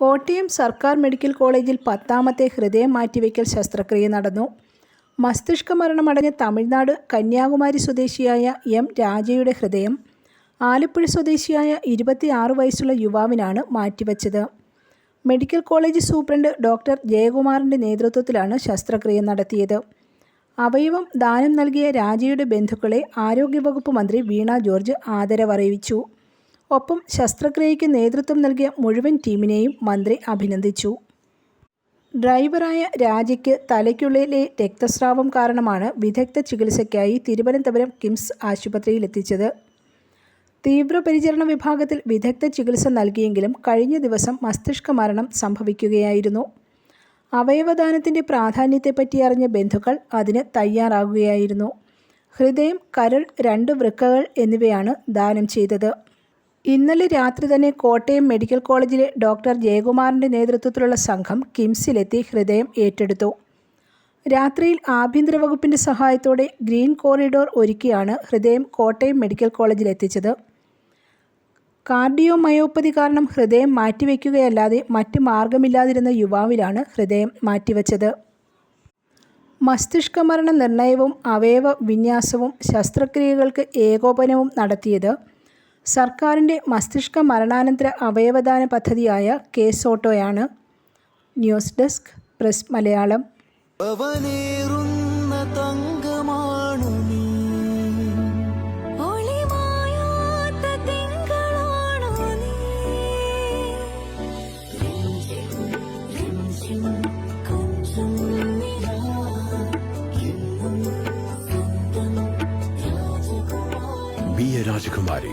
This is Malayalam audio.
കോട്ടയം സർക്കാർ മെഡിക്കൽ കോളേജിൽ പത്താമത്തെ ഹൃദയം മാറ്റിവെക്കൽ ശസ്ത്രക്രിയ നടന്നു. മസ്തിഷ്ക മരണമടഞ്ഞ തമിഴ്നാട് കന്യാകുമാരി സ്വദേശിയായ എം രാജയുടെ ഹൃദയം. ആലപ്പുഴ സ്വദേശിയായ ഇരുപത്തിയാറ് വയസ്സുള്ള യുവാവിനാണ് മാറ്റിവെച്ചത്. മെഡിക്കൽ കോളേജ് സൂപ്രണ്ട് ഡോക്ടർ ജയകുമാറിന്റെ നേതൃത്വത്തിലാണ് ശസ്ത്രക്രിയ നടത്തിയത്. അവയവം ദാനം നൽകിയ രാജയുടെ ബന്ധുക്കളെ ആരോഗ്യവകുപ്പ് മന്ത്രി വീണ ജോർജ് ആദരവറിയിച്ചു. ഒപ്പം ശസ്ത്രക്രിയയ്ക്ക് നേതൃത്വം നൽകിയ മുഴുവൻ ടീമിനെയും മന്ത്രി അഭിനന്ദിച്ചു. ഡ്രൈവറായ രാജയ്ക്ക് തലയ്ക്കുള്ളിലെ രക്തസ്രാവം കാരണമാണ് വിദഗ്ധ ചികിത്സയ്ക്കായി തിരുവനന്തപുരം കിംസ് ആശുപത്രിയിൽ എത്തിച്ചത് തീവ്രപരിചരണ വിഭാഗത്തിൽ വിദഗ്ധ ചികിത്സ നൽകിയെങ്കിലും കഴിഞ്ഞ ദിവസം മസ്തിഷ്ക മരണം സംഭവിക്കുകയായിരുന്നു. അവയവദാനത്തിന്റെ പ്രാധാന്യത്തെപ്പറ്റി അറിഞ്ഞ ബന്ധുക്കൾ അതിന് തയ്യാറാകുകയായിരുന്നു. ഹൃദയം കരൾ രണ്ട് വൃക്കകൾ എന്നിവയാണ് ദാനം ചെയ്തത്. ഇന്നലെ രാത്രി തന്നെ കോട്ടയം മെഡിക്കൽ കോളേജിലെ ഡോക്ടർ ജയകുമാറിന്റെ നേതൃത്വത്തിലുള്ള സംഘം കിംസിലെത്തി ഹൃദയം ഏറ്റെടുത്തു. രാത്രിയിൽ ആഭ്യന്തര വകുപ്പിന്റെ സഹായത്തോടെ ഗ്രീൻ കോറിഡോർ ഒരുക്കിയാണ് ഹൃദയം കോട്ടയം മെഡിക്കൽ കോളേജിൽ എത്തിച്ചത്. കാർഡിയോമയോപ്പതി കാരണം ഹൃദയം മാറ്റിവെക്കുകയല്ലാതെ മറ്റ് മാർഗമില്ലാതിരുന്ന യുവാവിലാണ് ഹൃദയം മാറ്റിവെച്ചത്. മസ്തിഷ്ക മരണ നിർണയവും അവയവ വിന്യാസവും ശസ്ത്രക്രിയകൾക്ക് ഏകോപനവും നടത്തിയത് സർക്കാരിന്റെ മസ്തിഷ്ക മരണാനന്തര അവയവദാന പദ്ധതിയായ കേസോട്ടോയാണ് news desk press Malayalam Rajakumari